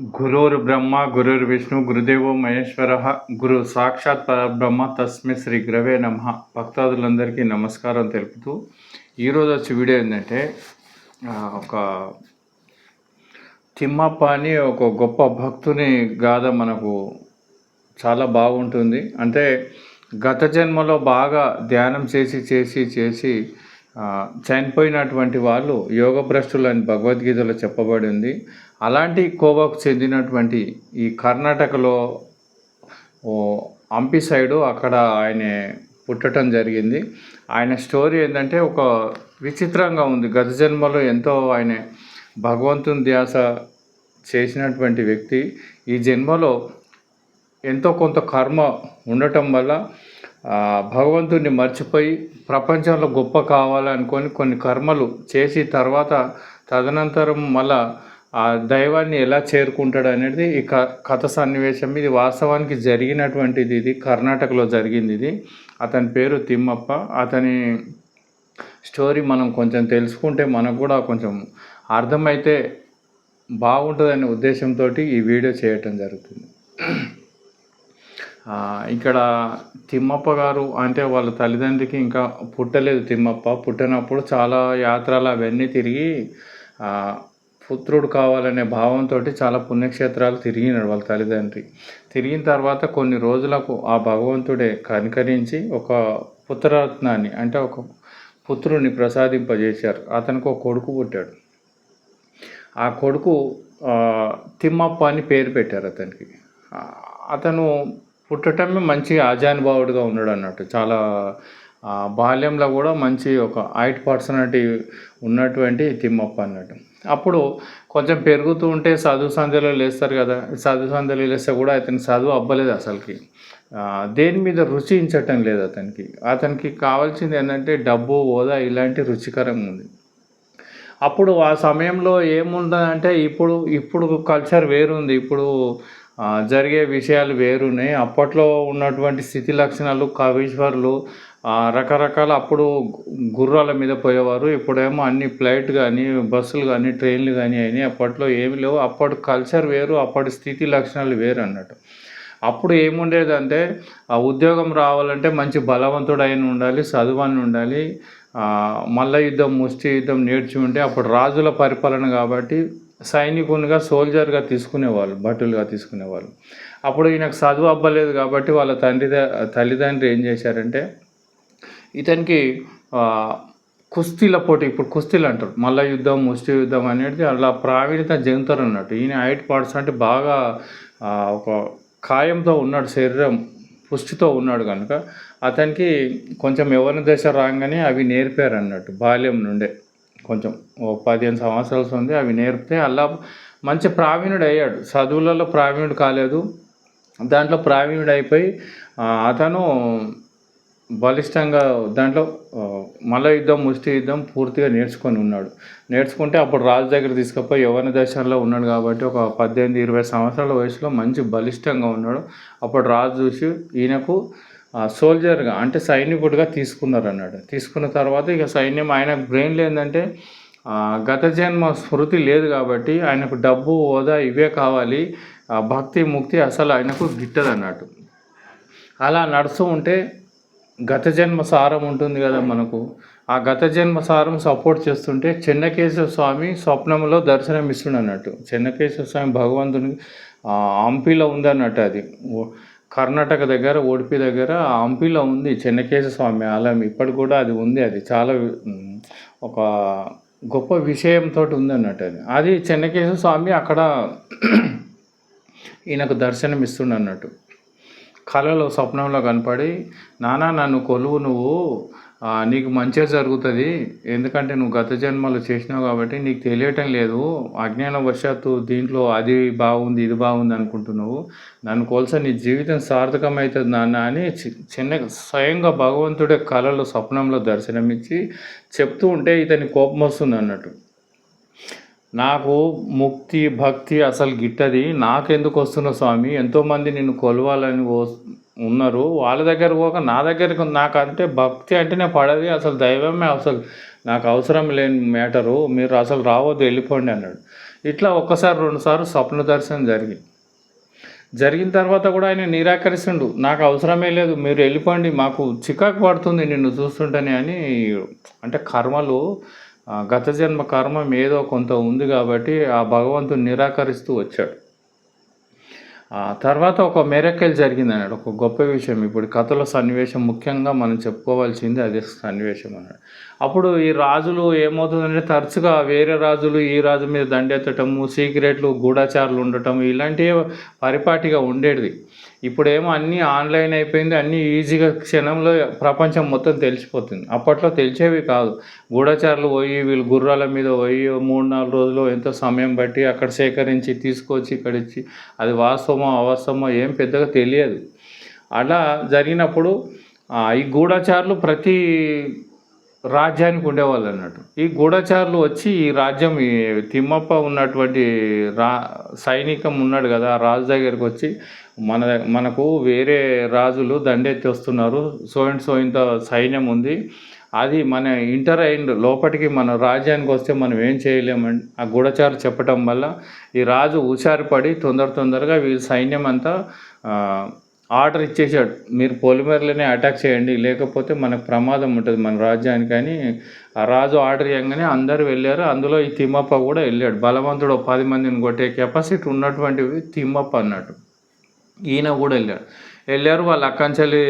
గురుర్ బ్రహ్మ గురుర్ విష్ణు గురుదేవో మహేశ్వర గురు సాక్షాత్ పరబ్రహ్మ తస్మే శ్రీ గ్రవే నమ. భక్తాదులందరికీ నమస్కారం తెలుపుతూ ఈరోజు వచ్చే వీడియో ఏంటంటే ఒక తిమ్మప్ప అని ఒక గొప్ప భక్తుని గాథ మనకు చాలా బాగుంటుంది. అంటే గత జన్మలో బాగా ధ్యానం చేసి చేసి చేసి చనిపోయినటువంటి వాళ్ళు యోగభ్రష్టులు అని భగవద్గీతలో చెప్పబడి ఉంది. అలాంటి కోవకు చెందినటువంటి ఈ కర్ణాటకలో ఓ హంపి సైడు అక్కడ ఆయన పుట్టడం జరిగింది. ఆయన స్టోరీ ఏంటంటే ఒక విచిత్రంగా ఉంది. గత జన్మలో ఎంతో ఆయన భగవంతుని ధ్యాస చేసినటువంటి వ్యక్తి. ఈ జన్మలో ఎంతో కొంత కర్మ ఉండటం వల్ల భగవంతుడిని మర్చిపోయి ప్రపంచంలో గొప్ప కావాలనుకొని కొన్ని కర్మలు చేసి తర్వాత తదనంతరం మళ్ళా ఆ దైవాన్ని ఎలా చేరుకుంటాడు అనేది ఈ క కథ సన్నివేశం ఇది వాస్తవానికి జరిగినటువంటిది ఇది. కర్ణాటకలో జరిగింది ఇది. అతని పేరు తిమ్మప్ప. అతని స్టోరీ మనం కొంచెం తెలుసుకుంటే మనకు కూడా కొంచెం అర్థమైతే బాగుంటుందనే ఉద్దేశంతో ఈ వీడియో చేయటం జరుగుతుంది. ఇక్కడ తిమ్మప్ప గారు అంటే వాళ్ళ తల్లిదండ్రికి ఇంకా పుట్టలేదు తిమ్మప్ప. పుట్టినప్పుడు చాలా యాత్రలు అవన్నీ తిరిగి పుత్రుడు కావాలనే భావంతో చాలా పుణ్యక్షేత్రాలు తిరిగినాడు వాళ్ళ తల్లిదండ్రి. తిరిగిన తర్వాత కొన్ని రోజులకు ఆ భగవంతుడే కనికరించి ఒక పుత్రరత్నాన్ని అంటే ఒక పుత్రుని ప్రసాదింపజేశారు. అతనికి ఒక కొడుకు పుట్టాడు. ఆ కొడుకు తిమ్మప్ప అని పేరు పెట్టారు అతనికి. అతను పుట్టటమే మంచి ఆజానుభావుడిగా ఉన్నాడు అన్నట్టు చాలా బాల్యంలో కూడా మంచి ఒక హైట్ పర్సనాలిటీ ఉన్నటువంటి తిమ్మప్ప అన్నట్టు. అప్పుడు కొంచెం పెరుగుతూ ఉంటే చదువు సంధ్యలో లేస్తారు కదా. సాధు సంధ్యలో లేస్తే కూడా అతనికి చదువు అవ్వలేదు అసలుకి. దేని మీద రుచించటం లేదు అతనికి. అతనికి కావాల్సింది ఏంటంటే డబ్బు హోదా ఇలాంటి రుచికరంగా ఉంది. అప్పుడు ఆ సమయంలో ఏముందంటే ఇప్పుడు ఇప్పుడు కల్చర్ వేరుంది. ఇప్పుడు జరిగే విషయాలు వేరున్నాయి అప్పట్లో ఉన్నటువంటి స్థితి లక్షణాలు కవీశ్వరులు రకరకాల అప్పుడు గుర్రాల మీద పోయేవారు. ఇప్పుడేమో అన్ని ఫ్లైట్ కానీ బస్సులు కానీ ట్రైన్లు కానీ అయినాయి. అప్పట్లో ఏమి లేవు. అప్పటి కల్చర్ వేరు అప్పటి స్థితి లక్షణాలు వేరు అన్నట్టు. అప్పుడు ఏముండేదంటే ఆ ఉద్యోగం రావాలంటే మంచి బలవంతుడైన ఉండాలి చదువని ఉండాలి. మల్ల యుద్ధం ముష్టి యుద్ధం నేర్చి ఉంటే అప్పుడు రాజుల పరిపాలన కాబట్టి సైనికునిగా సోల్జర్గా తీసుకునేవాళ్ళు భటులుగా తీసుకునేవాళ్ళు. అప్పుడు ఈయనకు చదువు అవ్వలేదు కాబట్టి వాళ్ళ తండ్రి తల్లిదండ్రులు ఏం చేశారంటే ఇతనికి కుస్తీల పోటీ ఇప్పుడు కుస్తీలు అంటారు. మల్ల యుద్ధం ముష్టి యుద్ధం అనేది అలా ప్రావీణ్యత చెందుతారు అన్నట్టు. ఈయన హైట్ పార్ట్స్ అంటే బాగా ఒక కాయంతో ఉన్నాడు శరీరం పుష్టితో ఉన్నాడు కనుక. అతనికి కొంచెం ఎవరిని దశ రాగానే అవి నేర్పారు అన్నట్టు బాల్యం నుండే. కొంచెం ఓ పదిహేను సంవత్సరాలు ఉంది అవి నేర్పితే అలా మంచి ప్రావీణుడు అయ్యాడు చదువులలో ప్రావీణుడు కాలేదు. దాంట్లో ప్రావీణుడు అయిపోయి అతను బలిష్టంగా దాంట్లో మల్ల యుద్ధం ముష్టి యుద్ధం పూర్తిగా నేర్చుకొని ఉన్నాడు. నేర్చుకుంటే అప్పుడు రాజు దగ్గర తీసుకుపోయి యవన దశల్లో ఉన్నాడు కాబట్టి ఒక పద్దెనిమిది ఇరవై సంవత్సరాల వయసులో మంచి బలిష్టంగా ఉన్నాడు. అప్పుడు రాజు చూసి ఈయనకు సోల్జర్గా అంటే సైనికుడిగా తీసుకున్నారు అన్నాడు తీసుకున్న తర్వాత ఇక సైన్యం ఆయన బ్రెయిన్లో ఏంటంటే గత జన్మ స్మృతి లేదు కాబట్టి ఆయనకు డబ్బు హోదా ఇవే కావాలి. భక్తి ముక్తి అసలు ఆయనకు గిట్టదు అన్నట్టు అలా నడుస్తూ ఉంటే గత జన్మ సారం ఉంటుంది కదా మనకు. ఆ గత జన్మ సారం సపోర్ట్ చేస్తుంటే చెన్నకేశవ స్వామి స్వప్నంలో దర్శనం ఇస్తుండన్నట్టు చెన్నకేశవ స్వామి భగవంతుని హంపీలో ఉందన్నట్టు అది. కర్ణాటక దగ్గర ఓడిపి దగ్గర హంపీలో హంపిలో ఉంది చెన్నకేశ స్వామి ఆలయం. ఇప్పటికి కూడా అది ఉంది. అది చాలా ఒక గొప్ప విషయంతో ఉంది అన్నట్టు అది. అది చెన్నకేశ స్వామి అక్కడ ఈయనకు దర్శనం ఇస్తుండు అన్నట్టు. కళలో స్వప్నంలో కనపడి నానా నన్ను కొలువు నువ్వు. నీకు మంచిగా జరుగుతుంది. ఎందుకంటే నువ్వు గత జన్మలో చేసినావు కాబట్టి నీకు తెలియటం లేదు. అజ్ఞాన వశాత్తు దీంట్లో అది బాగుంది ఇది బాగుంది అనుకుంటున్నావు. నన్ను కొలస నీ జీవితం సార్థకమవుతుంది నాన్న అని చి- చిన్న స్వయంగా భగవంతుడే కళలో స్వప్నంలో దర్శనమిచ్చి చెప్తూ ఉంటే ఇతని కోపం వస్తుంది అన్నట్టు. నాకు ముక్తి భక్తి అసలు గిట్టది. నాకెందుకు వస్తున్నావు స్వామి? ఎంతోమంది నిన్ను కొలవాలని ఉన్నారు. వాళ్ళ దగ్గర పోక నా దగ్గరకు నాకంటే భక్తి అంటేనే పడది. అసలు దైవమే అసలు నాకు అవసరం లేని మ్యాటరు. మీరు అసలు రావద్దు వెళ్ళిపోండి అన్నాడు. ఇట్లా ఒక్కసారి రెండుసార్లు స్వప్న దర్శనం జరిగింది. జరిగిన తర్వాత కూడా ఆయన నిరాకరిస్తుండు. నాకు అవసరమే లేదు మీరు వెళ్ళిపోండి మాకు చికాకు పడుతుంది నిన్ను చూస్తుంటేనే అని అంటే కర్మలు గత జన్మ కర్మం ఏదో కొంత ఉంది కాబట్టి ఆ భగవంతుని నిరాకరిస్తూ వచ్చాడు. ఆ తర్వాత ఒక మెరకెల్ జరిగింది అన్నాడు ఒక గొప్ప విషయం. ఇప్పుడు కథల సన్నివేశం ముఖ్యంగా మనం చెప్పుకోవాల్సింది అదే సన్నివేశం అన్నాడు. అప్పుడు ఈ రాజులు ఏమవుతుందంటే తరచుగా వేరే రాజులు ఈ రాజు మీద దండెత్తటము సీక్రెట్లు గూఢచారులు ఉండటం ఇలాంటివి పరిపాటిగా ఉండేది ఇప్పుడేమో అన్నీ ఆన్లైన్ అయిపోయింది అన్నీ ఈజీగా క్షణంలో ప్రపంచం మొత్తం తెలిసిపోతుంది. అప్పట్లో తెలిసేవి కాదు. గూఢచారులు పోయి వీళ్ళు గుర్రాల మీద పోయి మూడు నాలుగు రోజులు ఎంతో సమయం బట్టి అక్కడ సేకరించి తీసుకొచ్చి ఇక్కడ ఇచ్చి అది వాస్తవమో అవాస్తవమో ఏం పెద్దగా తెలియదు. అలా జరిగినప్పుడు ఈ గూఢచారులు ప్రతి రాజ్యానికి ఉండేవాళ్ళు అన్నట్టు. ఈ గూఢచారులు వచ్చి ఈ రాజ్యం ఈ తిమ్మప్ప ఉన్నటువంటి రా సైనికం ఉన్నాడు కదా ఆ రాజు దగ్గరికి వచ్చి మన మనకు వేరే రాజులు దండెత్తి వస్తున్నారు సో అండ్ సో ఇంత సైన్యం ఉంది. అది మన ఇంటర్ అయిండ్ లోపలికి మన రాజ్యానికి వస్తే మనం ఏం చేయలేమండి ఆ గూఢచారు చెప్పటం వల్ల ఈ రాజు హుషారుపడి తొందర తొందరగా వీళ్ళ సైన్యం అంతా ఆర్డర్ ఇచ్చేసాడు మీరు పొలిమేరలోనే అటాక్ చేయండి. లేకపోతే మనకు ప్రమాదం ఉంటుంది మన రాజ్యానికి అని ఆ రాజు ఆర్డర్ ఇవ్వగానే అందరూ వెళ్ళారు. అందులో ఈ తిమ్మప్ప కూడా వెళ్ళాడు. బలవంతుడు పది మందిని కొట్టే కెపాసిటీ ఉన్నటువంటివి తిమ్మప్ప అన్నట్టు. ఈయన కూడా వెళ్ళాడు. వెళ్ళారు వాళ్ళు అక్కంచెల్లి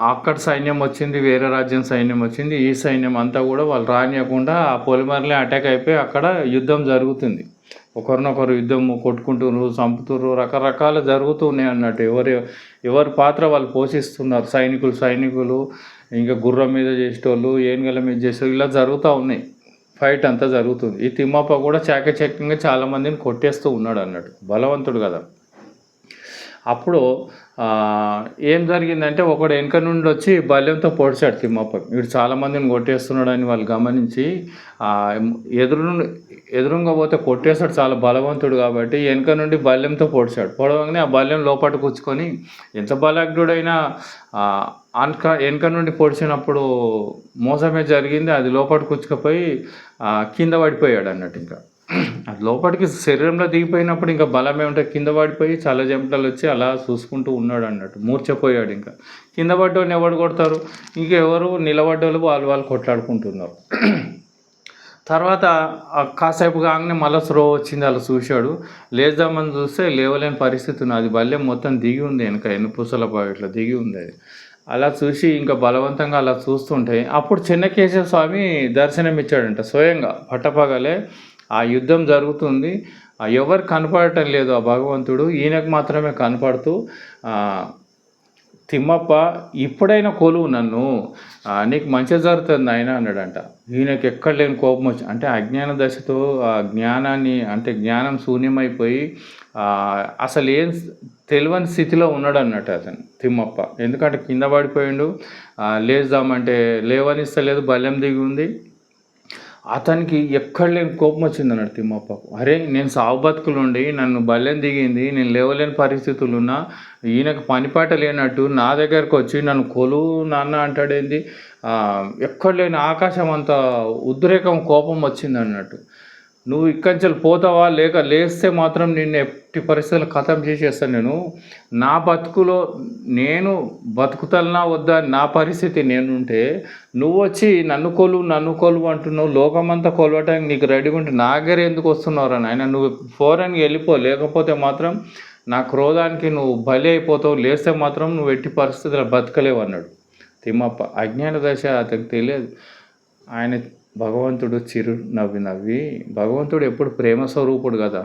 అక్కడ సైన్యం వచ్చింది వేరే రాజ్యం సైన్యం వచ్చింది ఈ సైన్యం అంతా కూడా వాళ్ళు రానియకుండా ఆ పొలిమర్లే అటాక్ అయిపోయి అక్కడ యుద్ధం జరుగుతుంది. ఒకరినొకరు యుద్ధం కొట్టుకుంటున్నారు చంపుతున్నారు రకరకాల జరుగుతూ ఉన్నాయి అన్నట్టు. ఎవరి ఎవరి పాత్ర వాళ్ళు పోషిస్తున్నారు? సైనికులు సైనికులు ఇంకా గుర్రం మీద చేసేటోళ్ళు ఏనుగల మీద చేసేవాళ్ళు ఇలా జరుగుతూ ఉన్నాయి. ఫైట్ అంతా జరుగుతుంది. ఈ తిమ్మప్ప కూడా చాకచక్యంగా చాలామందిని కొట్టేస్తూ ఉన్నాడు అన్నట్టు. బలవంతుడు కదా. అప్పుడు ఏం జరిగిందంటే ఒకడు వెనక నుండి వచ్చి బల్యంతో పొడిచాడు తిమ్మప్ప. వీడు చాలా మందిని కొట్టేస్తున్నాడని వాళ్ళు గమనించి ఎదురు నుండి ఎదురుగా పోతే కొట్టేస్తాడు చాలా బలవంతుడు కాబట్టి వెనక నుండి బల్యంతో పొడిచాడు. పొడవగానే ఆ బల్యం లోపల కూర్చుకొని ఎంత బలగ్నుడైనా ఆ, అనక వెనక నుండి పొడిచినప్పుడు మోసమే జరిగింది అది లోపల కూర్చుకుపోయి కింద పడిపోయాడు అన్నట్టు ఇంకా. అది లోపలికి శరీరంలో దిగిపోయినప్పుడు ఇంకా బలమే ఉంటుంది కింద పడిపోయి చల్ల చెమటలు వచ్చి అలా చూసుకుంటూ ఉన్నాడు అన్నట్టు. మూర్చపోయాడు ఇంకా. కింద పడ్డోని ఎవరు కొడతారు? ఇంకెవరు నిలబడ్డోళ్ళు వాళ్ళు వాళ్ళు కొట్లాడుకుంటున్నారు. తర్వాత కాసేపు కాగానే మళ్ళీ స్రో వచ్చింది అలా చూశాడు. లేద్దామని చూస్తే లేవలేని పరిస్థితి ఉంది అది బల్లెం మొత్తం దిగి ఉంది వెనక ఎన్నుపూసల ఇట్లా దిగి ఉంది అది. అలా చూసి ఇంకా బలవంతంగా అలా చూస్తుంటే అప్పుడు చెన్నకేశవ స్వామి దర్శనం ఇచ్చాడంట స్వయంగా. పట్టపగలే ఆ యుద్ధం జరుగుతుంది. ఎవరు కనపడటం లేదు ఆ భగవంతుడు. ఈయనకు మాత్రమే కనపడుతూ తిమ్మప్ప ఇప్పుడైనా కొలువు నన్ను. నీకు మంచి జరుగుతుంది ఆయన అన్నాడంట. ఈయనకి ఎక్కడ లేని కోపం వచ్చి అంటే అజ్ఞాన దశతో ఆ జ్ఞానాన్ని అంటే జ్ఞానం శూన్యమైపోయి అసలు ఏం తెలియని స్థితిలో ఉన్నాడు అన్నట్టు అతను తిమ్మప్ప. ఎందుకంటే కింద పడిపోయిండు. లేదామంటే లేవనిస్తలేదు బల్యం దిగి ఉంది. అతనికి ఎక్కడ లేని కోపం వచ్చింది అన్నాడు తిమ్మప్పకు. అరే నేను సావు బతుకులు ఉండి నన్ను బల్లెం దిగింది నేను లేవలేని పరిస్థితులు ఉన్నా ఈయనకు పనిపాట లేనట్టు నా దగ్గరకు వచ్చి నన్ను కొలువు నాన్న అంటాడేంది? ఎక్కడ లేని ఆకాశం అంత ఉద్రేకం కోపం వచ్చింది అన్నట్టు. నువ్వు ఇక్కడి నుంచి పోతావా? లేక లేస్తే మాత్రం నిన్ను ఎట్టి పరిస్థితులు ఖతం చేసేస్తాను నేను. నా బతుకులో నేను బతుకుతలనా వద్దా? అని నా పరిస్థితి నేనుంటే నువ్వు వచ్చి నన్ను కొలువు నన్ను కొలువు అంటున్నావు. లోకమంతా కొలవటానికి నీకు రెడీగా ఉంటే నా దగ్గర ఎందుకు వస్తున్నారు అని నాయన? నువ్వు ఫోరన్కి వెళ్ళిపో. లేకపోతే మాత్రం నా క్రోధానికి నువ్వు బలి అయిపోతావు. లేస్తే మాత్రం నువ్వు ఎట్టి పరిస్థితుల్లో బతకలేవు అన్నాడు తిమ్మప్ప. అజ్ఞాన దశ అతనికి తెలియదు. ఆయన భగవంతుడు చిరు నవ్వి నవ్వి భగవంతుడు ఎప్పుడు ప్రేమ స్వరూపుడు కదా.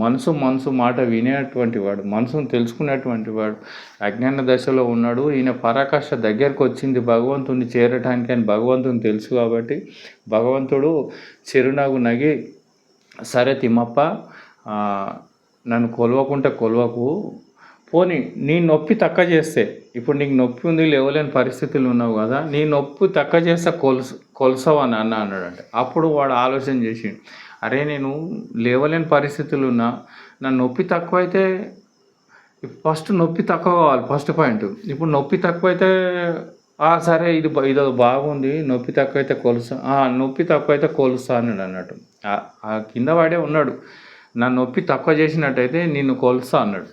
మనసు మనసు మాట వినేటువంటి వాడు మనసును తెలుసుకునేటువంటి వాడు అజ్ఞాన దశలో ఉన్నాడు. ఈయన పరాకాష్ఠ దగ్గరకు వచ్చింది భగవంతుని చేరటానికి అని భగవంతుని తెలుసు కాబట్టి భగవంతుడు చిరునవ్వు నగి సరే తిమ్మప్ప నన్ను కొలవకుంటే కొలవకు పోనీ నీ నొప్పి తక్కువ చేస్తే ఇప్పుడు నీకు నొప్పి ఉంది లేవలేని పరిస్థితులు ఉన్నావు కదా నీ నొప్పి తక్కువ చేస్తే కొలుసు కొలుసవా నాన్న అన్నాడంటే అప్పుడు వాడు ఆలోచన చేసి అరే నేను లేవలేని పరిస్థితులు ఉన్నా నా నొప్పి తక్కువైతే ఫస్ట్ నొప్పి తక్కువ కావాలి ఫస్ట్ పాయింట్ ఇప్పుడు నొప్పి తక్కువైతే సరే ఇది ఇది బాగుంది. నొప్పి తక్కువైతే కొలుస్తా" ఆ! నొప్పి తక్కువైతే కొలుస్తా అన్నాడు అన్నట్టు. ఆ కింద వాడే ఉన్నాడు. నా నొప్పి తక్కువ చేసినట్టయితే నిన్ను కొలుస్తా అన్నాడు.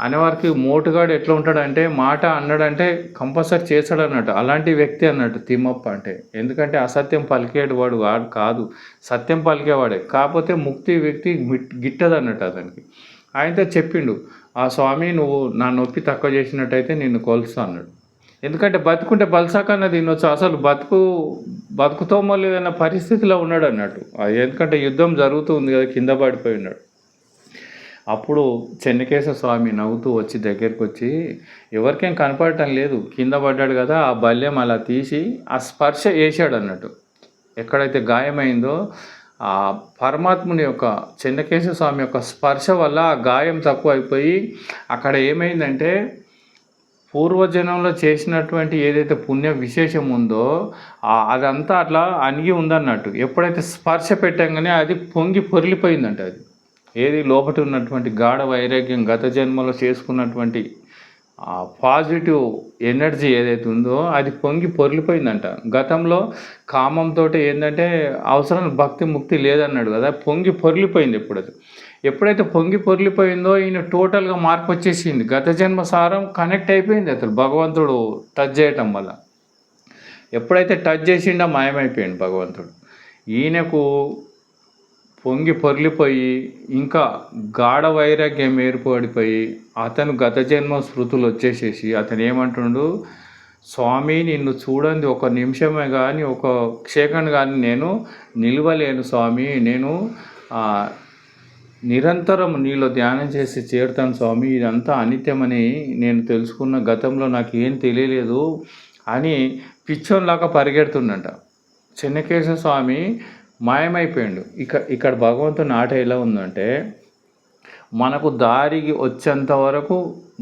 అనేవారికి మోటుగాడు ఎట్లా ఉంటాడంటే మాట అన్నాడంటే కంపల్సరీ చేస్తాడన్నట్టు. అలాంటి వ్యక్తి అన్నట్టు తిమ్మప్ప అంటే. ఎందుకంటే అసత్యం పలికేడు వాడు వాడు కాదు. సత్యం పలికేవాడే. కాకపోతే ముక్తి వ్యక్తి గిట్టదు గిట్టదన్నట్టు అతనికి. ఆయనతో చెప్పిండు. "ఆ స్వామి నువ్వు నా నొప్పి తక్కువ చేసినట్టయితే నిన్ను కొలుస్తా" అన్నాడు. ఎందుకంటే బతుకుంటే బలసాకన్నా తినొచ్చు. అసలు బతుకు బతుకుతోమో లేదన్న పరిస్థితిలో ఉన్నాడు అన్నట్టు ఎందుకంటే యుద్ధం జరుగుతూ ఉంది కదా! కింద పడిపోయి ఉన్నాడు. అప్పుడు చెన్నకేశవ స్వామి నవ్వుతూ వచ్చి దగ్గరికొచ్చి ఎవరికేం కనపడటం లేదు. కింద పడ్డాడు కదా! ఆ బల్లెం అలా తీసి ఆ స్పర్శ ఏశాడన్నట్టు. ఎక్కడైతే గాయమైందో ఆ పరమాత్ముని యొక్క చెన్నకేశవ స్వామి యొక్క స్పర్శ వల్ల ఆ గాయం తక్కువ అయిపోయి అక్కడ ఏమైందంటే పూర్వజనంలో చేసినటువంటి ఏదైతే పుణ్య విశేషం ఉందో అదంతా అట్లా అణిగి ఉందన్నట్టు. ఎప్పుడైతే స్పర్శ పెట్టంగానే అది పొంగి పొరిలిపోయిందంట అది. ఏది లోపట ఉన్నటువంటి గాఢ వైరాగ్యం గత జన్మలో చేసుకున్నటువంటి ఆ పాజిటివ్ ఎనర్జీ ఏదైతే ఉందో అది పొంగి పొర్లిపోయిందంట. గతంలో కామంతోటి ఏంటంటే అవసరం భక్తి, ముక్తి లేదన్నాడు కదా! పొంగి పొర్లిపోయింది ఇప్పుడది. ఎప్పుడైతే పొంగి పొర్లిపోయిందో ఈయన టోటల్‌గా మార్పు వచ్చేసింది గత జన్మ సారం కనెక్ట్ అయిపోయింది అసలు భగవంతుడు టచ్ చేయటం వల్ల. ఎప్పుడైతే టచ్ చేసిండో మాయమైపోయింది భగవంతుడు. ఈయనకు పొంగి పొర్లిపోయి ఇంకా గాఢ వైరాగ్యం ఏర్పడిపోయి అతను గత జన్మ అతను ఏమంటున్నాడు "స్వామి నిన్ను చూడండి ఒక నిమిషమే కానీ ఒక క్షేకణ్ కానీ నేను నిలువలేను స్వామి. నేను నిరంతరం నీలో ధ్యానం చేసి చేరుతాను స్వామి. ఇదంతా అనిత్యమని నేను తెలుసుకున్న. గతంలో నాకు ఏం తెలియలేదు" అని పిచ్చోన్లాగా పరిగెడుతుండట చెన్నకేశవ స్వామి మాయమైపోయిండు. ఇక ఇక్కడ భగవంతుని ఆట ఎలా ఉందంటే మనకు దారికి వచ్చేంత వరకు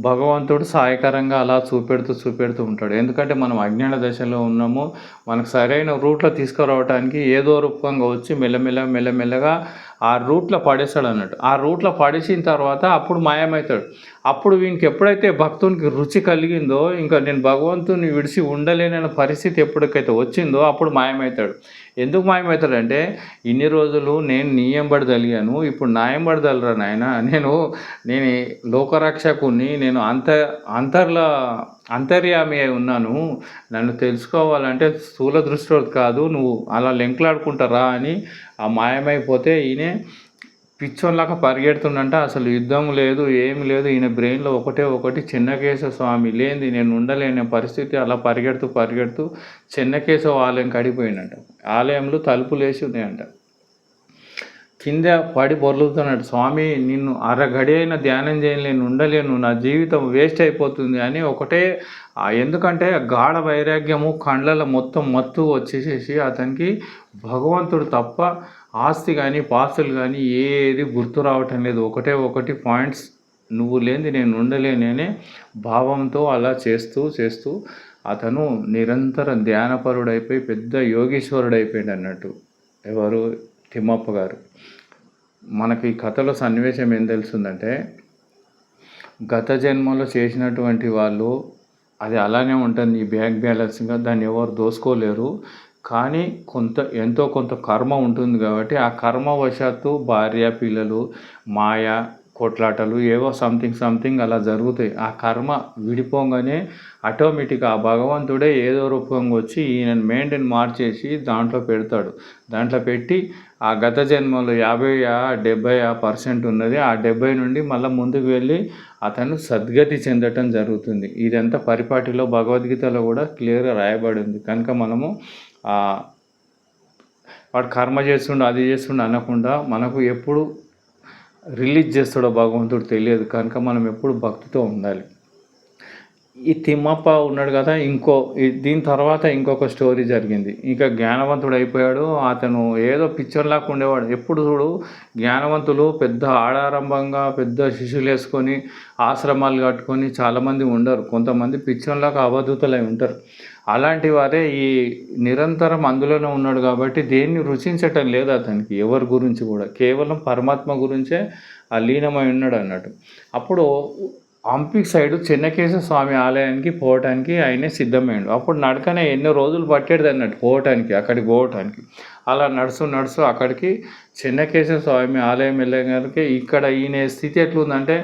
భగవంతుడు సహాయకరంగా అలా చూపెడుతూ, చూపెడుతూ ఉంటాడు. ఎందుకంటే మనం అజ్ఞాన దశలో ఉన్నాము. మనకు సరైన రూట్‌లో తీసుకురావటానికి ఏదో రూపంగా వచ్చి మెల్లమెల్ల మెల్లమెల్లగా ఆ రూట్‌లో పడేస్తాడు అన్నట్టు ఆ రూట్‌లో పడేసిన తర్వాత అప్పుడు మాయమైతాడు. అప్పుడు వీనికి ఎప్పుడైతే భక్తునికి రుచి కలిగిందో ఇంకా నేను భగవంతుని విడిచి ఉండలేనన్న పరిస్థితి ఎప్పటికైతే వచ్చిందో అప్పుడు మాయమైతాడు. ఎందుకు మాయమైతాడంటే ఇన్ని రోజులు నేను నీ ఎంబడి తలిగాను. ఇప్పుడు నా ఎంబడి తలరా నాయనా. నేను నేను లోకరక్షకుని నేను అంత అంతర్ల అంతర్యామి అయి ఉన్నాను. నన్ను తెలుసుకోవాలంటే స్థూల దృష్టి కాదు. నువ్వు అలా లెంకలాడుకుంటారా అని ఆ మాయమైపోతే ఈయనే పిచ్చోళ్ళక పరిగెడుతుండంట. అసలు యుద్ధం లేదు. ఏమి లేదు. ఈయన బ్రెయిన్‌లో ఒకటే ఒకటి చెన్నకేశవ స్వామి లేనిది నేను ఉండలేని పరిస్థితి. అలా పరిగెడుతూ, పరిగెడుతూ చెన్నకేశవ ఆలయం కడిపోయిందంట ఆలయంలో తలుపులేసి ఉన్నాయంట. కింద పడి బొర్లుతున్నాడు "స్వామి నిన్ను అరగడి అయినా ధ్యానం చేయలేను ఉండలేను. నా జీవితం వేస్ట్ అయిపోతుంది" అని ఒకటే ఎందుకంటే గాఢ వైరాగ్యము కండ్లలో మొత్తం మత్తు వచ్చేసేసి అతనికి భగవంతుడు తప్ప ఆస్తి కానీ పాస్తులు కానీ ఏది గుర్తు రావటం లేదు. ఒకటే ఒకటి పాయింట్స్ నువ్వు లేనిది నేను ఉండలేననే భావంతో అలా చేస్తూ, చేస్తూ అతను నిరంతరం ధ్యానపరుడైపోయి పెద్ద యోగీశ్వరుడైపోయిండన్నట్టు. ఎవరు? తిమ్మప్ప గారు. మనకి ఈ కథలో సన్నివేశం ఏం తెలుస్తుందంటే గత జన్మలో చేసినటువంటి వాళ్ళు అది అలానే ఉంటుంది. ఈ బ్యాంక్ బ్యాలెన్స్‌గా దాన్ని ఎవరు దోసుకోలేరు. కానీ కొంత ఎంతో కొంత కర్మ ఉంటుంది కాబట్టి ఆ కర్మ వశాత్తు భార్య, పిల్లలు, మాయ, కొట్లాటలు ఏవో సంథింగ్ సంథింగ్ అలా జరుగుతాయి. ఆ కర్మ విడిపోగానే ఆటోమేటిక్‌గా ఆ భగవంతుడే ఏదో రూపంగా వచ్చి ఈయన మెయింటైన్ మార్చేసి దాంట్లో పెడతాడు. దాంట్లో పెట్టి ఆ గత జన్మలో 50 70% ఉన్నది. ఆ 70 నుండి మళ్ళీ ముందుకు వెళ్ళి అతను సద్గతి చెందటం జరుగుతుంది. ఇదంతా పరిపాటిలో భగవద్గీతలో కూడా క్లియర్‌గా రాయబడి ఉంది. కనుక మనము వాడు కర్మ చేస్తుండు, అది చేస్తుండు అనకుండా మనకు ఎప్పుడు రిలీజ్ చేస్తాడో భగవంతుడు తెలియదు. కనుక మనం ఎప్పుడు భక్తితో ఉండాలి. ఈ తిమ్మప్ప ఉన్నాడు కదా! ఇంకో దీని తర్వాత ఇంకొక స్టోరీ జరిగింది. ఇంకా జ్ఞానవంతుడు అయిపోయాడు. అతను ఏదో పిక్చర్లాగా ఉండేవాడు. ఎప్పుడు చూడు జ్ఞానవంతులు పెద్ద ఆడారంభంగా పెద్ద శిశులేసుకొని ఆశ్రమాలు కట్టుకొని చాలామంది ఉండరు. కొంతమంది పిక్చర్లాగా అవధూతలై ఉంటారు. అలాంటి వారే ఈ నిరంతరం అందులోనే ఉన్నాడు కాబట్టి దేన్ని రుచించటం లేదు అతనికి. ఎవరి గురించి కూడా. కేవలం పరమాత్మ గురించే ఆ లీనమై ఉన్నాడన్నట్టు. అప్పుడు అంపిక్ సైడు చెన్నకేశ్వర స్వామి ఆలయానికి పోవటానికి ఆయనే సిద్ధమైండు అప్పుడు నడకనే ఎన్నో రోజులు పట్టేది అన్నట్టు పోవటానికి అక్కడికి పోవటానికి అలా నడుస్తూ నడుస్తూ అక్కడికి చెన్నకేశ్వర స్వామి ఆలయం వెళ్ళగానికి ఇక్కడ ఈయన స్థితి ఎట్లుందంటే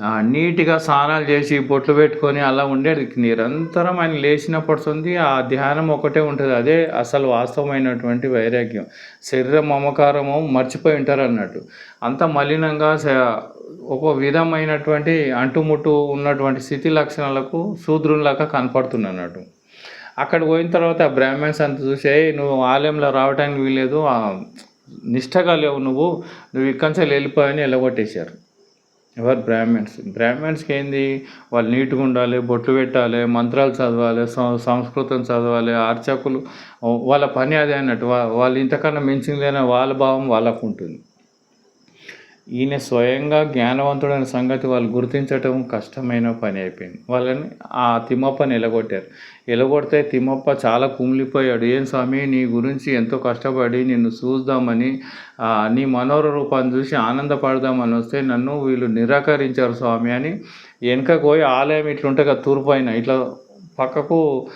నీట్గా స్నానాలు చేసి బొట్లు పెట్టుకొని అలా ఉండేది. నిరంతరం ఆయన లేచినప్పటి ఆ ధ్యానం ఒకటే ఉంటుంది. అదే అసలు వాస్తవమైనటువంటి వైరాగ్యం. శరీర మమకారము మర్చిపోయి ఉంటారు అన్నట్టు. అంత మలినంగా ఒక విధమైనటువంటి అంటుముట్టు ఉన్నటువంటి స్థితి లక్షణాలకు శూద్రునిలాగా అన్నట్టు. అక్కడ పోయిన తర్వాత ఆ బ్రాహ్మణ్స్ అంత చూసి నువ్వు ఆలయంలో రావడానికి వీలేదు నిష్టగా లేవు నువ్వు. నువ్వు ఇక్కడి నుంచి వెళ్ళిపోయని వెళ్ళగొట్టేశారు ఎవరు బ్రాహ్మణ్స్? బ్రాహ్మణ్స్కి ఏంది? వాళ్ళు నీట్గా ఉండాలి బొట్లు పెట్టాలి మంత్రాలు చదవాలి సంస్కృతం చదవాలి అర్చకులు. వాళ్ళ పని అదే అన్నట్టు. వాళ్ళు ఇంతకన్నా మించిందేనా? వాళ్ళ భావం వాళ్ళకు ఉంటుంది. ఈయన స్వయంగా జ్ఞానవంతుడైన సంగతి వాళ్ళు గుర్తించటం కష్టమైన పని అయిపోయింది. వాళ్ళని ఆ తిమ్మప్పని ఎలగొట్టారు ఎలగొడితే తిమ్మప్ప చాలా కుమిలిపోయాడు. ఏం స్వామి నీ గురించి ఎంతో కష్టపడి నిన్ను చూద్దామని నీ మనోహర రూపాన్ని చూసి ఆనందపడదామని వస్తే నన్ను వీళ్ళు నిరాకరించారు స్వామి అని వెనకకు పోయి ఆలయం ఇట్లుంటే కదా తూర్పు ఇట్లా పక్కకు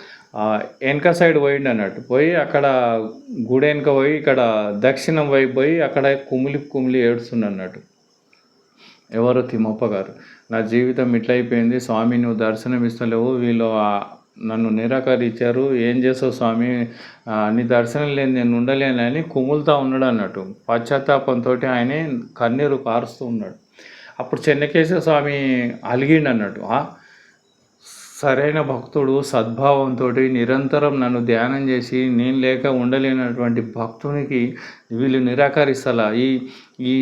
వెనక సైడ్ పోయిండు అన్నట్టు. పోయి అక్కడ గుడి వెనక పోయి ఇక్కడ దక్షిణం వైపు పోయి అక్కడ కుమిలి కుమిలి ఏడుస్తుండ అన్నట్టు. ఎవరు తిమ్మప్ప గారు? నా జీవితం ఇట్లయిపోయింది. స్వామి నువ్వు దర్శనం ఇస్తలేవు వీళ్ళు నన్ను నిరాకరించారు. ఏం చేసావు స్వామి? నీ దర్శనం లేని నేను ఉండలేనని కుములుతా ఉన్నాడు అన్నట్టు. పశ్చాత్తాపంతో ఆయనే కన్నీరు కారుస్తూ ఉన్నాడు. అప్పుడు చెన్నకేశ్వర స్వామి అలిగిండు అన్నట్టు సరైన భక్తుడు సద్భావంతో నిరంతరం నన్ను ధ్యానం చేసి నేను లేక ఉండలేనటువంటి భక్తునికి వీళ్ళు నిరాకరిస్తలా. ఈ ఈ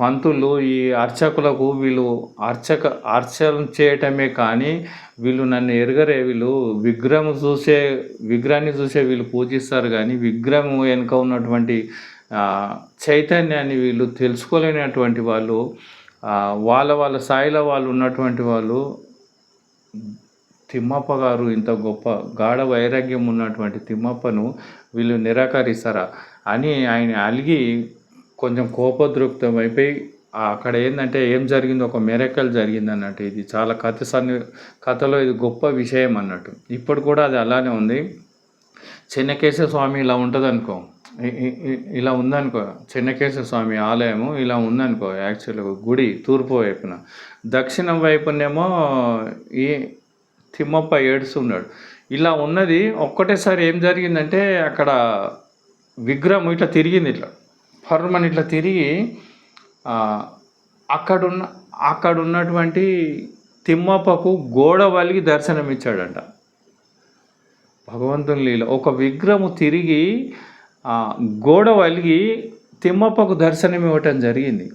పంతులు ఈ అర్చకులకు వీళ్ళు అర్చక అర్చన చేయటమే కానీ వీళ్ళు నన్ను ఎరగరే వీళ్ళు విగ్రహం చూసే విగ్రహాన్ని చూసే వీళ్ళు పూజిస్తారు కానీ విగ్రహం వెనుక ఉన్నటువంటి చైతన్యాన్ని వీళ్ళు తెలుసుకోలేనటువంటి వాళ్ళు వాళ్ళ వాళ్ళ స్థాయిలో వాళ్ళు ఉన్నటువంటి వాళ్ళు తిమ్మప్ప గారు ఇంత గొప్ప గాఢ వైరాగ్యం ఉన్నటువంటి తిమ్మప్పను వీళ్ళు నిరాకరిస్తారా? అని ఆయన అలిగి కొంచెం కోపదృప్తం అయిపోయి అక్కడ ఏంటంటే ఏం జరిగింది ఒక మెరకల్ జరిగింది అన్నట్టు. ఇది చాలా కథ సన్ని కథలో ఇది గొప్ప విషయం అన్నట్టు. ఇప్పుడు కూడా అది అలానే ఉంది. చెన్నకేశ్వర స్వామి ఇలా ఉంటుంది అనుకో ఇలా ఉందనుకో. చెన్నకేశ్వర స్వామి ఆలయము ఇలా ఉందనుకో యాక్చువల్గా గుడి తూర్పు వైపున. దక్షిణం వైపునేమో ఈ తిమ్మప్ప ఏడుస్తున్నాడు. ఇలా ఉన్నది ఒక్కటేసారి ఏం జరిగిందంటే అక్కడ విగ్రహం ఇట్లా తిరిగింది ఇట్లా. ఫర్మని ఇట్లా తిరిగి అక్కడున్న అక్కడ ఉన్నటువంటి తిమ్మప్పకు గోడ వలిగి దర్శనమిచ్చాడంట భగవంతుని లీల. ఒక విగ్రహము తిరిగి గోడ వలిగి తిమ్మప్పకు దర్శనం ఇవ్వటం జరిగింది.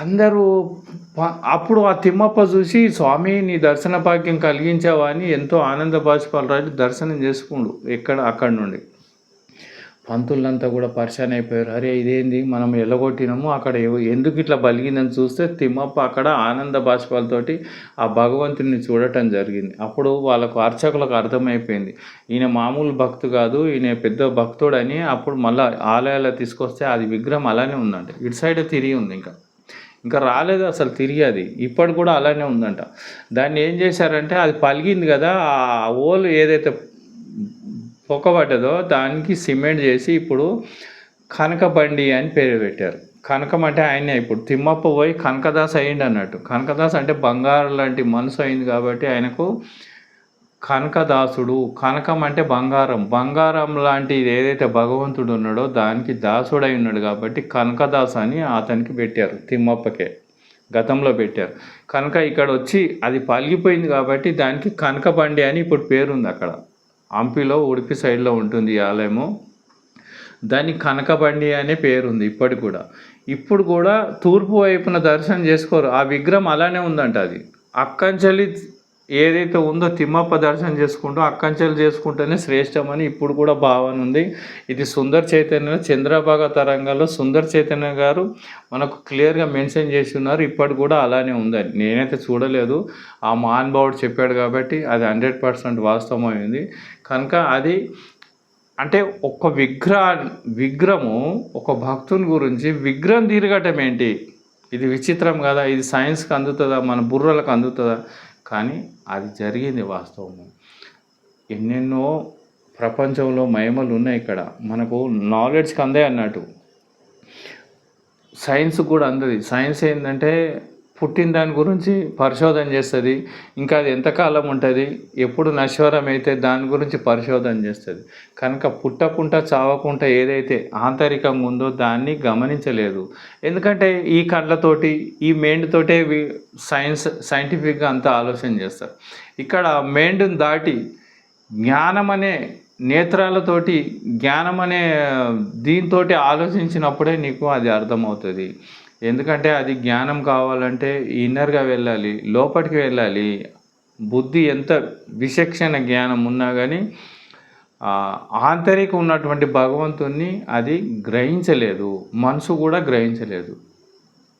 అందరూ అప్పుడు ఆ తిమ్మప్ప చూసి స్వామి నీ దర్శన భాగ్యం కలిగించావా? అని ఎంతో ఆనంద బాష్పాలు రాజు దర్శనం చేసుకుండు ఎక్కడ అక్కడి నుండి. పంతులంతా కూడా పరిశాన్ అయిపోయారు. అరే ఇదేంది? మనం ఎల్లగొట్టినాము అక్కడ ఎందుకు ఇట్లా బలిగిందని చూస్తే తిమ్మప్ప అక్కడ ఆనంద బాష్పాలతోటి ఆ భగవంతుని చూడటం జరిగింది. అప్పుడు వాళ్ళకు అర్చకులకు అర్థమైపోయింది. ఈయన మామూలు భక్తు కాదు ఈయన పెద్ద భక్తుడు అని అప్పుడు మళ్ళీ ఆలయాలు తీసుకొస్తే అది విగ్రహం అలానే ఉందండి ఇటు సైడ్ తిరిగి ఉంది ఇంకా. ఇంకా రాలేదు అసలు తిరిగి అది ఇప్పటి కూడా అలానే ఉందంట. దాన్ని ఏం చేశారంటే అది పలిగింది కదా ఆ ఓలు ఏదైతే పొక్కబడ్డదో దానికి సిమెంట్ చేసి ఇప్పుడు కనకబండి అని పేరు పెట్టారు. కనకం అంటే ఆయనే ఇప్పుడు. తిమ్మప్ప పోయి కనకదాస్ అయ్యిండు అన్నట్టు కనకదాస్ అంటే బంగారం లాంటి మనసు అయింది కాబట్టి ఆయనకు కనకదాసుడు కనకం అంటే బంగారం. బంగారం లాంటిది ఏదైతే భగవంతుడు ఉన్నాడో దానికి దాసుడై ఉన్నాడు కాబట్టి కనకదాస్ అని అతనికి పెట్టారు తిమ్మప్పకే. గతంలో పెట్టారు. కనుక ఇక్కడ వచ్చి అది పలిగిపోయింది కాబట్టి దానికి కనకబండి అని ఇప్పుడు పేరుంది అక్కడ. హంపిలో ఉడిపి సైడ్లో ఉంటుంది ఈ ఆలయము. దానికి కనకబండి అనే పేరుంది ఇప్పటికి కూడా. ఇప్పుడు కూడా తూర్పు వైపున దర్శనం చేసుకోరు. ఆ విగ్రహం అలానే ఉందంట అది. అక్కంచెలి ఏదైతే ఉందో తిమ్మప్ప దర్శనం చేసుకుంటూ అక్కంచెలు చేసుకుంటేనే శ్రేష్టమని ఇప్పుడు కూడా భావన ఉంది. ఇది సుందర్ చైతన్య చంద్రభాగ తరంగాల్లో సుందర్ చైతన్య గారు మనకు క్లియర్గా మెన్షన్ చేసి ఉన్నారు. ఇప్పటి కూడా అలానే ఉందని నేనైతే చూడలేదు. ఆ మహానుభావుడు చెప్పాడు కాబట్టి అది హండ్రెడ్ పర్సెంట్ వాస్తవమైంది కనుక అది అంటే ఒక విగ్రహ విగ్రహము ఒక భక్తుని గురించి విగ్రహం తిరగటం ఏంటి? ఇది విచిత్రం కదా? ఇది సైన్స్కి అందుతుందా? మన బుర్రలకు అందుతుందా? కానీ అది జరిగింది వాస్తవము. ఎన్నెన్నో ప్రపంచంలో మహిమలు ఉన్నాయి ఇక్కడ. మనకు నాలెడ్జ్కి అందే అన్నట్టు. సైన్స్ కూడా అందది. సైన్స్ ఏంటంటే పుట్టిన దాని గురించి పరిశోధన చేస్తుంది. ఇంకా అది ఎంతకాలం ఉంటుంది? ఎప్పుడు నశ్వరం అయితే దాని గురించి పరిశోధన చేస్తుంది. కనుక పుట్టకుండా చావకుండా ఏదైతే ఆంతరికంగా ఉందో దాన్ని గమనించలేదు. ఎందుకంటే ఈ కళ్ళతోటి ఈ మెండుతోటే వి- సైన్స్ సైంటిఫిక్గా అంతా ఆలోచన చేస్తారు. ఇక్కడ మెండుని దాటి జ్ఞానం అనే నేత్రాలతోటి జ్ఞానం అనే దీంతో ఆలోచించినప్పుడే నీకు అది అర్థమవుతుంది. ఎందుకంటే అది జ్ఞానం కావాలంటే ఇన్నర్గా వెళ్ళాలి లోపలికి వెళ్ళాలి. బుద్ధి ఎంత విచక్షణ జ్ఞానం ఉన్నా కానీ ఆంతరిక ఉన్నటువంటి భగవంతుణ్ణి అది గ్రహించలేదు. మనసు కూడా గ్రహించలేదు.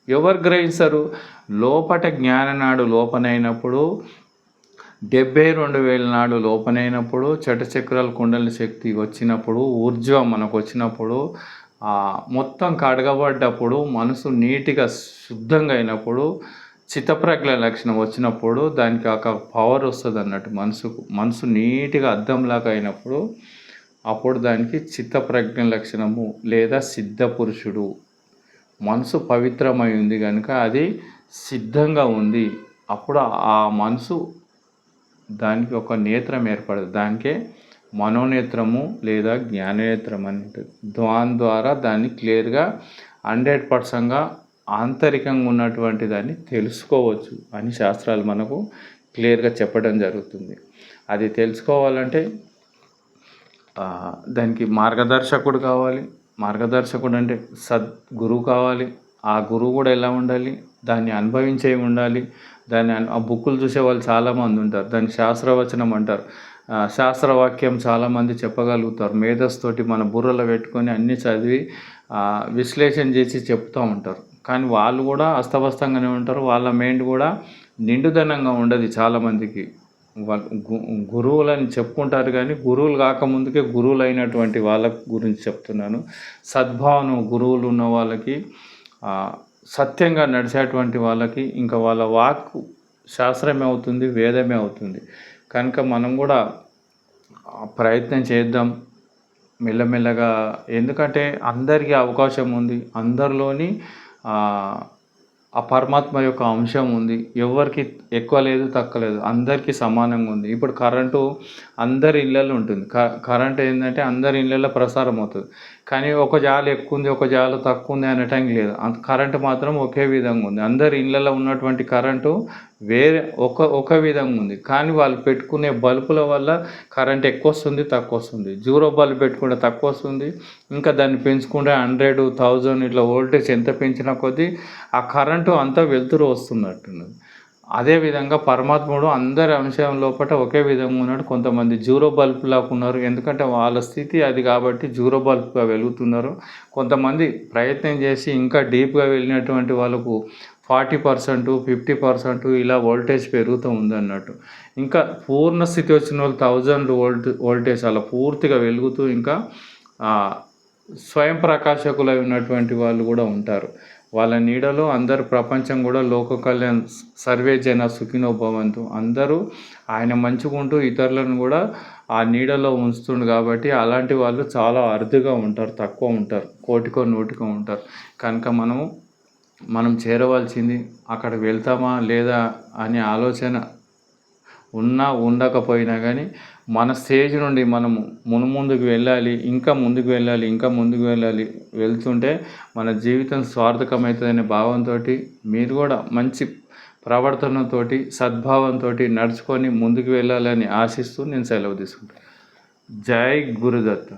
ఎవరు గ్రహిస్తారు లోపట జ్ఞాననాడు లోపనైనప్పుడు డెబ్బై రెండు వేల నాడు లోపనైనప్పుడు చటచక్రాల కుండలి శక్తి వచ్చినప్పుడు ఊర్జం మనకు వచ్చినప్పుడు మొత్తం కడగబడ్డప్పుడు మనసు నీట్గా శుద్ధంగా అయినప్పుడు చిత్తప్రజ్ఞ లక్షణం వచ్చినప్పుడు దానికి ఒక పవర్ వస్తుంది అన్నట్టు మనసుకు మనసు నీట్గా అద్దంలాగా అయినప్పుడు అప్పుడు దానికి చిత్తప్రజ్ఞ లక్షణము లేదా సిద్ధ పురుషుడు. మనసు పవిత్రమై ఉంది కనుక అది సిద్ధంగా ఉంది. అప్పుడు ఆ మనసు దానికి ఒక నేత్రం ఏర్పడదు. దానికే మనోనేత్రము లేదా జ్ఞాననేత్రం అని ఉంటుంది. దాని ద్వారా దాన్ని క్లియర్గా హండ్రెడ్ పర్సెంట్గా ఆంతరికంగా ఉన్నటువంటి దాన్ని తెలుసుకోవచ్చు అని శాస్త్రాలు మనకు క్లియర్గా చెప్పడం జరుగుతుంది. అది తెలుసుకోవాలంటే దానికి మార్గదర్శకుడు కావాలి. మార్గదర్శకుడు అంటే సద్ గురువు కావాలి. ఆ గురువు కూడా ఎలా ఉండాలి? దాన్ని అనుభవించే ఉండాలి. దాన్ని అను- ఆ బుక్కులు చూసే వాళ్ళు చాలామంది ఉంటారు. దాన్ని శాస్త్రవచనం అంటారు. శాస్త్రవాక్యం చాలామంది చెప్పగలుగుతారు. మేధస్తోటి మన బుర్రలో పెట్టుకొని అన్నీ చదివి విశ్లేషణ చేసి చెప్తూ ఉంటారు. కానీ వాళ్ళు కూడా అస్తవ్యస్తంగానే ఉంటారు. వాళ్ళ మైండ్ కూడా నిండుదనంగా ఉండదు చాలామందికి. గురువులని చెప్పుకుంటారు కానీ గురువులు కాకముందుకే గురువులు అయినటువంటి వాళ్ళ గురించి చెప్తున్నాను. సద్భావన గురువులు ఉన్న వాళ్ళకి సత్యంగా నడిచేటువంటి వాళ్ళకి ఇంకా వాళ్ళ వాక్ శాస్త్రమే అవుతుంది వేదమే అవుతుంది. కనుక మనం కూడా ప్రయత్నం చేద్దాం మెల్లమెల్లగా. ఎందుకంటే అందరికీ అవకాశం ఉంది. అందరిలోని ఆ, పరమాత్మ యొక్క అంశం ఉంది. ఎవరికి ఎక్కువ లేదు తక్కువ లేదు. అందరికీ సమానంగా ఉంది. ఇప్పుడు కరెంటు అందరి ఇళ్ళల్లో ఉంటుంది. క కరెంట్ ఏంటంటే అందరి ఇళ్ళల్లో ప్రసారం అవుతుంది. కానీ ఒక జాలు ఎక్కువ ఉంది ఒక జాలు తక్కువ ఉంది అనటం లేదు. అంత కరెంటు మాత్రం ఒకే విధంగా ఉంది. అందరి ఇళ్ళలో ఉన్నటువంటి కరెంటు వేరే ఒక ఒక విధంగా ఉంది. కానీ వాళ్ళు పెట్టుకునే బల్బుల వల్ల కరెంట్ ఎక్కువ వస్తుంది తక్కువ వస్తుంది జీరో బల్బ్ పెట్టుకుంటే తక్కువ వస్తుంది ఇంకా దాన్ని పెంచుకుంటే హండ్రెడ్ థౌజండ్ ఇట్లా వోల్టేజ్ ఎంత పెంచినా కొద్దీ ఆ కరెంటు అంతా వెలుతురు వస్తున్నట్టున్నది. అదేవిధంగా పరమాత్ముడు అందరి అంశం లోపల ఒకే విధంగా ఉన్నాడు. కొంతమంది జూరో బల్బ్ లాగా ఉన్నారు. ఎందుకంటే వాళ్ళ స్థితి అది కాబట్టి జూరో బల్బ్గా వెలుగుతున్నారు. కొంతమంది ప్రయత్నం చేసి ఇంకా డీప్గా వెళ్ళినటువంటి వాళ్ళకు ఫార్టీ పర్సెంట్ ఫిఫ్టీ పర్సెంట్ ఇలా వోల్టేజ్ పెరుగుతూ ఉందన్నట్టు. ఇంకా పూర్ణ స్థితి వచ్చిన వాళ్ళు థౌజండ్ వోల్ట్ వోల్టేజ్ అలా పూర్తిగా వెలుగుతూ ఇంకా స్వయం ప్రకాశకులై ఉన్నటువంటి వాళ్ళు కూడా ఉంటారు. వాళ్ళ నీడలో అందరు ప్రపంచం కూడా లోక కళ్యాణ్ సర్వే జన సుఖినో భవంతు. అందరూ ఆయన మంచుకుంటూ ఇతరులను కూడా ఆ నీడలో ఉంచుతుండు కాబట్టి అలాంటి వాళ్ళు చాలా అరుదుగా ఉంటారు తక్కువ ఉంటారు కోటికో నూటికో ఉంటారు. కనుక మనము మనం చేరవలసింది అక్కడ వెళ్తామా లేదా అనే ఆలోచన ఉన్నా ఉండకపోయినా కానీ మన స్టేజ్ నుండి మనము మునుముందుకు వెళ్ళాలి ఇంకా ముందుకు వెళ్ళాలి ఇంకా ముందుకు వెళ్ళాలి వెళ్తుంటే మన జీవితం స్వార్థకమవుతుందనే భావంతో మీరు కూడా మంచి ప్రవర్తనతోటి సద్భావంతో నడుచుకొని ముందుకు వెళ్ళాలని ఆశిస్తూ నేను సెలవు తీసుకుంటాను జై గురుదత్త